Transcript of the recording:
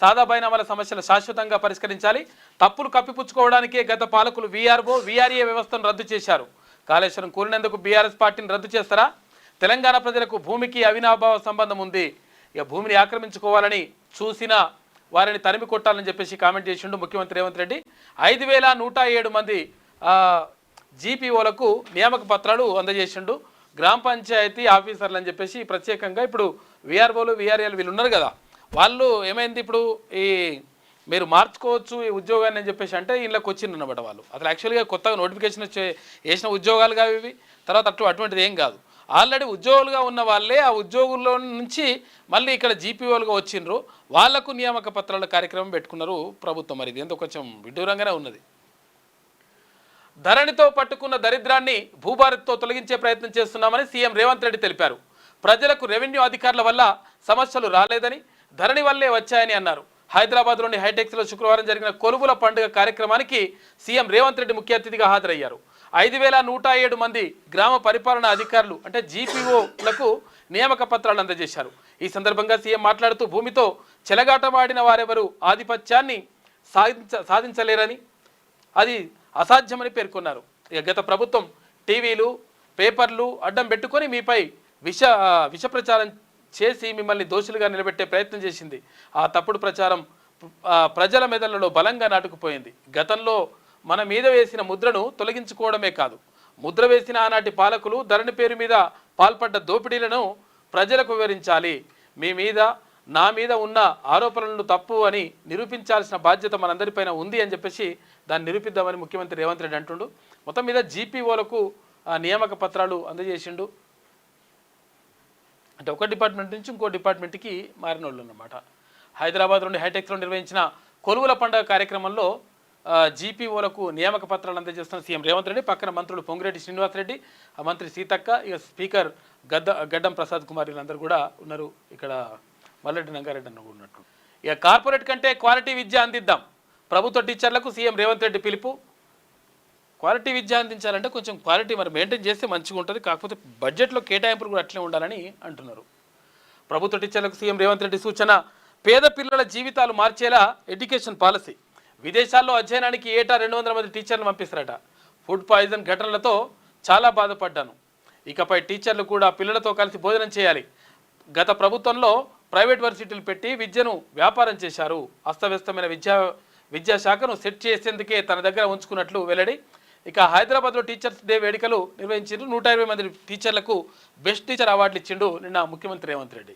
సాదా బైనామాల సమస్యలు శాశ్వతంగా పరిష్కరించాలి. తప్పులు కప్పిపుచ్చుకోవడానికే గత పాలకులు వీఆర్ఓ వీఆర్ఏ వ్యవస్థను రద్దు చేశారు. కాళేశ్వరం కూలినందుకు బీఆర్ఎస్ పార్టీని రద్దు చేస్తారా? తెలంగాణ ప్రజలకు భూమికి అవినాభావ సంబంధం ఉంది. ఇక భూమిని ఆక్రమించుకోవాలని చూసిన వారిని తరిమి కొట్టాలని చెప్పేసి కామెంట్ చేసిండు ముఖ్యమంత్రి రేవంత్ రెడ్డి. ఐదు వేల నూట ఏడు మంది జీపీఓలకు నియామక పత్రాలు అందజేసిండు. గ్రామ పంచాయతీ ఆఫీసర్లు అని చెప్పేసి ప్రత్యేకంగా ఇప్పుడు వీఆర్ఓలు వీఆర్ఏలు వీళ్ళు ఉన్నారు కదా. వాళ్ళు ఏమైంది ఇప్పుడు ఈ మీరు మార్చుకోవచ్చు ఈ ఉద్యోగాన్ని అని చెప్పేసి అంటే ఇంట్లోకి వచ్చింది అనమాట వాళ్ళు. అసలు యాక్చువల్గా కొత్తగా నోటిఫికేషన్ వచ్చే వేసిన ఉద్యోగాలు కావు ఇవి. తర్వాత అటు అటువంటిది ఏం కాదు. ఆల్రెడీ ఉద్యోగులుగా ఉన్న వాళ్ళే ఆ ఉద్యోగుల్లో నుంచి మళ్ళీ ఇక్కడ జీపీఓలుగా వచ్చిండ్రు. వాళ్ళకు నియామక పత్రాల కార్యక్రమం పెట్టుకున్నారు ప్రభుత్వం మరి. ఇది ఎంతో కొంచెం విడ్డూరంగానే ఉన్నది. ధరణితో పట్టుకున్న దరిద్రాన్ని భూభారత్తో తొలగించే ప్రయత్నం చేస్తున్నామని సీఎం రేవంత్ రెడ్డి తెలిపారు. ప్రజలకు రెవెన్యూ అధికారుల వల్ల సమస్యలు రాలేదని ధరణి వల్లే వచ్చాయని అన్నారు. హైదరాబాద్లోని హైటెక్స్లో శుక్రవారం జరిగిన కొలువుల పండుగ కార్యక్రమానికి సీఎం రేవంత్ రెడ్డి ముఖ్య అతిథిగా హాజరయ్యారు. ఐదు వేల నూట ఏడు మంది గ్రామ పరిపాలనా అధికారులు అంటే జీపీఓలకు నియామక పత్రాలు అందజేశారు. ఈ సందర్భంగా సీఎం మాట్లాడుతూ భూమితో చెలగాటమాడిన వారెవరు ఆధిపత్యాన్ని సాధించ సాధించలేరని అది అసాధ్యమని పేర్కొన్నారు. ఇక గత ప్రభుత్వం టీవీలు పేపర్లు అడ్డం పెట్టుకొని మీపై విష విష ప్రచారం చేసి మిమ్మల్ని దోషులుగా నిలబెట్టే ప్రయత్నం చేసింది. ఆ తప్పుడు ప్రచారం ప్రజల మెదళ్ళలో బలంగా నాటుకుపోయింది. గతంలో మన మీద వేసిన ముద్రను తొలగించుకోవడమే కాదు. ముద్ర వేసిన ఆనాటి పాలకులు ధరణి పేరు మీద పాల్పడ్డ దోపిడీలను ప్రజలకు వివరించాలి. మీ మీద నా మీద ఉన్న ఆరోపణలను తప్పు అని నిరూపించాల్సిన బాధ్యత మనందరిపైన ఉంది అని చెప్పేసి దాన్ని నిరూపిద్దామని ముఖ్యమంత్రి రేవంత్ రెడ్డి అంటుండు. మొత్తం మీద జీపీఓలకు నియామక పత్రాలు అందజేసిండు. అంటే ఒక డిపార్ట్మెంట్ నుంచి ఇంకో డిపార్ట్మెంట్కి మారిన వాళ్ళు అన్నమాట నుండి హైటెక్స్లో నిర్వహించిన కొలువుల పండుగ కార్యక్రమంలో జీపీఓలకు నియామక పత్రాలు అందజేస్తున్న సీఎం రేవంత్ రెడ్డి పక్కన మంత్రులు పొంగిరెడ్డి శ్రీనివాసరెడ్డి ఆ మంత్రి సీతక్క ఇక స్పీకర్ గద్ద గడ్డం ప్రసాద్ కుమార్ వీళ్ళందరూ కూడా ఉన్నారు. ఇక్కడ మల్లెడ్డి నంగారెడ్డి అన్న కూడా ఉన్నట్టు. ఇక కార్పొరేట్ కంటే క్వాలిటీ విద్య అందిద్దాం. ప్రభుత్వ టీచర్లకు సీఎం రేవంత్ రెడ్డి పిలుపు. క్వాలిటీ విద్య అందించాలంటే కొంచెం క్వాలిటీ మరి మెయింటైన్ చేస్తే మంచిగా ఉంటుంది కాకపోతే బడ్జెట్లో కేటాయింపులు కూడా అట్లే ఉండాలని అంటున్నారు. ప్రభుత్వ టీచర్లకు సీఎం రేవంత్ రెడ్డి సూచన పేద పిల్లల జీవితాలు మార్చేలా ఎడ్యుకేషన్ పాలసీ. విదేశాల్లో అధ్యయనానికి ఏటా రెండు వందల మంది టీచర్లు పంపిస్తారట. ఫుడ్ పాయిజన్ ఘటనలతో చాలా బాధపడ్డాను. ఇకపై టీచర్లు కూడా పిల్లలతో కలిసి భోజనం చేయాలి. గత ప్రభుత్వంలో ప్రైవేట్ వర్సిటీలు పెట్టి విద్యను వ్యాపారం చేశారు. అస్తవ్యస్తమైన విద్యా విద్యాశాఖను సెట్ చేసేందుకే తన దగ్గర ఉంచుకున్నట్లు వెల్లడి ఇక హైదరాబాద్లో టీచర్స్ డే వేడుకలు నిర్వహించారు నూట ఇరవై మంది టీచర్లకు బెస్ట్ టీచర్ అవార్డులు ఇచ్చిండు నిన్న ముఖ్యమంత్రి రేవంత్ రెడ్డి.